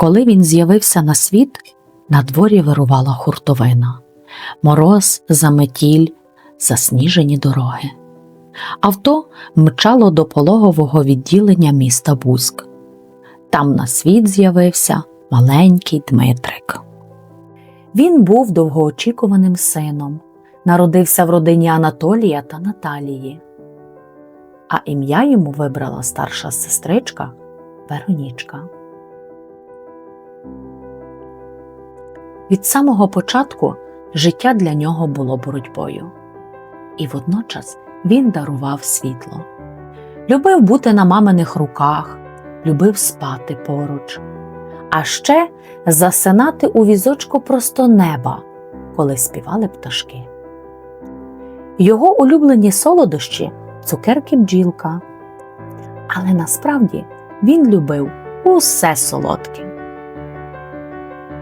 Коли він з'явився на світ, на дворі вирувала хуртовина, мороз, заметіль, засніжені дороги. Авто мчало до пологового відділення міста Бузьк. Там на світ з'явився маленький Дмитрик. Він був довгоочікуваним сином, народився в родині Анатолія та Наталії. А ім'я йому вибрала старша сестричка Веронічка. Від самого початку життя для нього було боротьбою, і водночас він дарував світло. Любив бути на маминих руках, любив спати поруч, а ще засинати у візочку просто неба, коли співали пташки. Його улюблені солодощі цукерки бджілка. Але насправді він любив усе солодке.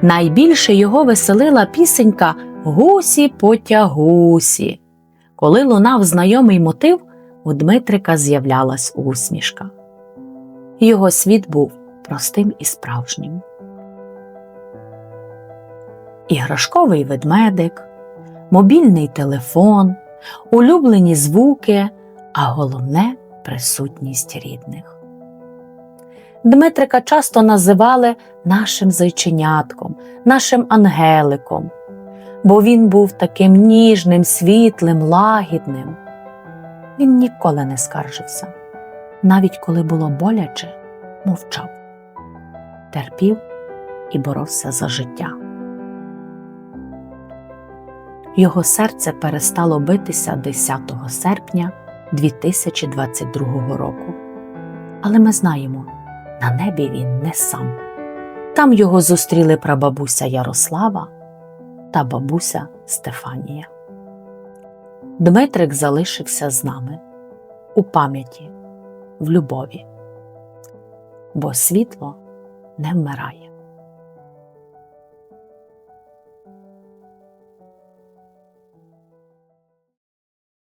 Найбільше його веселила пісенька Гусі потягусі. Коли лунав знайомий мотив, у Дмитрика з'являлась усмішка. Його світ був простим і справжнім. Іграшковий ведмедик, мобільний телефон, улюблені звуки, а головне присутність рідних. Дмитрика часто називали нашим зайченятком, нашим ангеликом, бо він був таким ніжним, світлим, лагідним. Він ніколи не скаржився, навіть коли було боляче, мовчав, терпів і боровся за життя. Його серце перестало битися 10 серпня 2022 року. Але ми знаємо, на небі він не сам. Там його зустріли прабабуся Ярослава та бабуся Стефанія. Дмитрик залишився з нами у пам'яті, в любові, бо світло не вмирає.